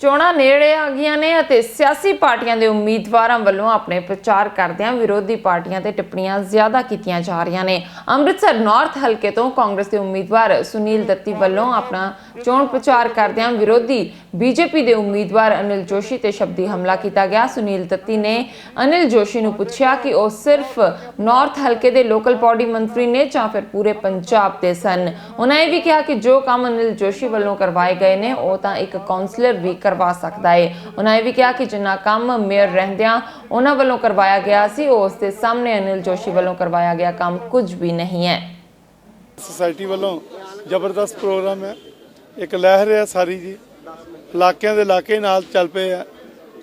ਚੋਣਾਂ ਨੇੜੇ ਆ ਗਈਆਂ ਨੇ ਅਤੇ ਸਿਆਸੀ ਪਾਰਟੀਆਂ ਦੇ ਉਮੀਦਵਾਰਾਂ ਵੱਲੋਂ ਆਪਣੇ ਪ੍ਰਚਾਰ ਕਰਦਿਆਂ ਵਿਰੋਧੀ ਪਾਰਟੀਆਂ ਤੇ ਟਿੱਪਣੀਆਂ ਜ਼ਿਆਦਾ ਕੀਤੀਆਂ ਜਾ ਰਹੀਆਂ ਨੇ। ਅੰਮ੍ਰਿਤਸਰ ਨਾਰਥ ਹਲਕੇ ਤੋਂ ਕਾਂਗਰਸ ਦੇ ਉਮੀਦਵਾਰ ਸੁਨੀਲ ਦੱਤੀ ਵੱਲੋਂ ਆਪਣਾ ਚੋਣ ਪ੍ਰਚਾਰ ਕਰਦਿਆਂ ਵਿਰੋਧੀ ਬੀਜੇਪੀ ਦੇ ਉਮੀਦਵਾਰ ਅਨਿਲ ਜੋਸ਼ੀ ਤੇ ਸ਼ਬਦੀ ਹਮਲਾ ਕੀਤਾ ਗਿਆ। ਸੁਨੀਲ ਦੱਤੀ ਨੇ ਅਨਿਲ ਜੋਸ਼ੀ ਨੂੰ ਪੁੱਛਿਆ ਕਿ ਉਹ ਸਿਰਫ ਨਾਰਥ ਹਲਕੇ ਦੇ ਲੋਕਲ ਬਾਡੀ ਮੰਤਰੀ ਨੇ ਜਾਂ ਫਿਰ ਪੂਰੇ ਪੰਜਾਬ ਦੇ ਸਨ? ਉਹਨਾਂ ਇਹ ਵੀ ਕਿਹਾ ਕਿ ਜੋ ਕੰਮ ਅਨਿਲ ਜੋਸ਼ੀ ਵੱਲੋਂ ਕਰਵਾਏ ਗਏ ਨੇ, ਉਹ ਤਾਂ ਇੱਕ ਕਾਉਂਸਲਰ ਵੀ ਕਰਵਾ ਸਕਦਾ ਹੈ ਉਹਨਾਂ ਇਹ ਵੀ ਕਿਹਾ ਕਿ ਜਿੰਨਾ ਕੰਮ ਮੇਅਰ ਰਹਿੰਦਿਆਂ ਉਹਨਾਂ ਵੱਲੋਂ ਕਰਵਾਇਆ ਗਿਆ ਸੀ ਉਸ ਦੇ ਸਾਹਮਣੇ ਅਨਿਲ ਜੋਸ਼ੀ ਵੱਲੋਂ ਕਰਵਾਇਆ ਗਿਆ ਕੰਮ ਕੁਝ ਵੀ ਨਹੀਂ ਹੈ। ਸੁਸਾਇਟੀ ਵੱਲੋਂ ਜ਼ਬਰਦਸਤ ਪ੍ਰੋਗਰਾਮ ਹੈ। ਇੱਕ ਲਹਿਰ ਹੈ ਸਾਰੀ ਜੀ। ਇਲਾਕਿਆਂ ਦੇ ਇਲਾਕੇ ਨਾਲ ਚੱਲ ਪਏ ਆ।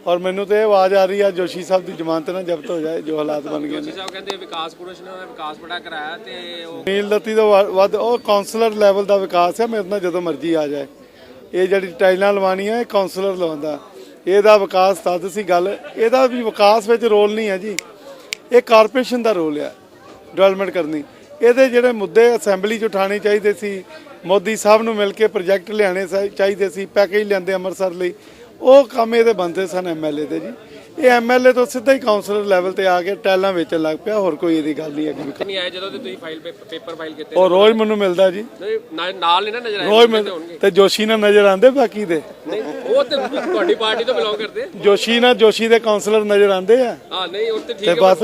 ਔਰ ਮੈਨੂੰ ਤੇ ਇਹ ਆਵਾਜ਼ ਆ ਰਹੀ ਆ ਜੋਸ਼ੀ ਸਾਹਿਬ ਦੀ ਜ਼ਮਾਨਤ ਨਾ ਜ਼ਬਤ ਹੋ ਜਾਏ ਜੋ ਹਾਲਾਤ ਬਣ ਗਏ ਨੇ। ਸਾਹਿਬ ਕਹਿੰਦੇ ਵਿਕਾਸ ਪੁਰਸ਼ ਨੇ ਵਿਕਾਸ ਬੜਾ ਕਰਾਇਆ ਤੇ ਉਹ ਨੀਲ ਦੱਤੀ ਤੋਂ ਵ- ਵੱਧ ਉਹ ਕਾਉਂਸਲਰ ਲੈਵਲ ਦਾ ਵਿਕਾਸ ਹੈ ਮੇਰੇ ਨਾਲ ਜਦੋਂ ਮਰਜ਼ੀ ਆ ਜਾਏ। ਇਹ ਜਿਹੜੀ ਟਾਈਲਾਂ ਲਵਾਉਣੀਆਂ, ਇਹ ਕਾਉਂਸਲਰ ਲਵਾਉਂਦਾ। ਇਹਦਾ ਵਿਕਾਸ ਤਦ ਸੀ ਗੱਲ। ਇਹਦਾ ਵੀ ਵਿਕਾਸ ਵਿੱਚ ਰੋਲ ਨਹੀਂ ਹੈ ਜੀ। ਇਹ ਕਾਰਪੋਰੇਸ਼ਨ ਦਾ ਰੋਲ ਹੈ ਡਿਵੈਲਪਮੈਂਟ ਕਰਨੀ ਇਹਦੇ ਜਿਹੜੇ ਮੁੱਦੇ ਅਸੈਂਬਲੀ 'ਚ ਉਠਾਣੇ ਚਾਹੀਦੇ ਸੀ, ਮੋਦੀ ਸਾਹਿਬ ਨੂੰ ਮਿਲ ਕੇ ਪ੍ਰੋਜੈਕਟ ਲਿਆਣੇ ਚਾਹੀਦੇ ਸੀ ਪੈਕੇਜ ਲਿਆਂਦੇ ਅੰਮ੍ਰਿਤਸਰ ਲਈ। ਉਹ ਕੰਮ ਇਹਦੇ ਬੰਦੇ ਸਨ ਐਮਐਲਏ ਦੇ ਜੀ। ਇਹ ਐਮਐਲਏ ਤੋਂ ਸਿੱਧਾ ਹੀ ਕਾਉਂਸਲਰ ਲੈਵਲ ਤੇ ਆ ਕੇ ਟੈਲਾਂ ਵੇਚਣ ਲੱਗ ਪਿਆ ਹੋਰ ਕੋਈ ਇਹਦੀ ਗੱਲ ਨਹੀਂ ਹੈ ਨਹੀਂ ਆਏ ਜਦੋਂ ਤੇ ਤੁਸੀਂ ਫਾਈਲ ਪੇਪਰ ਫਾਈਲ ਕੀਤੇ? ਉਹ ਰੋਜ਼ ਮੈਨੂੰ ਮਿਲਦਾ ਜੀ। ਨਾਲ ਨਹੀਂ ਨਾ ਨਜ਼ਰ ਆਏ ਰੋਜ਼ ਮਿਲ ਤੇ ਜੋਸ਼ੀ ਨਾਲ ਨਜ਼ਰ ਆਉਂਦੇ ਬਾਕੀ ਦੇ? ਨਹੀਂ ਉਹ ਤੇ ਤੁਹਾਡੀ ਪਾਰਟੀ ਤੋਂ ਬਿਲੋਂਗ ਕਰਦੇ। ਜੋਸ਼ੀ ਨਾਲ ਜੋਸ਼ੀ ਦੇ ਕਾਉਂਸਲਰ ਨਜ਼ਰ ਆਉਂਦੇ ਆ। ਹਾਂ ਨਹੀਂ ਉਹ ਤੇ ਠੀਕ ਤੇ ਹੈ ਬਸ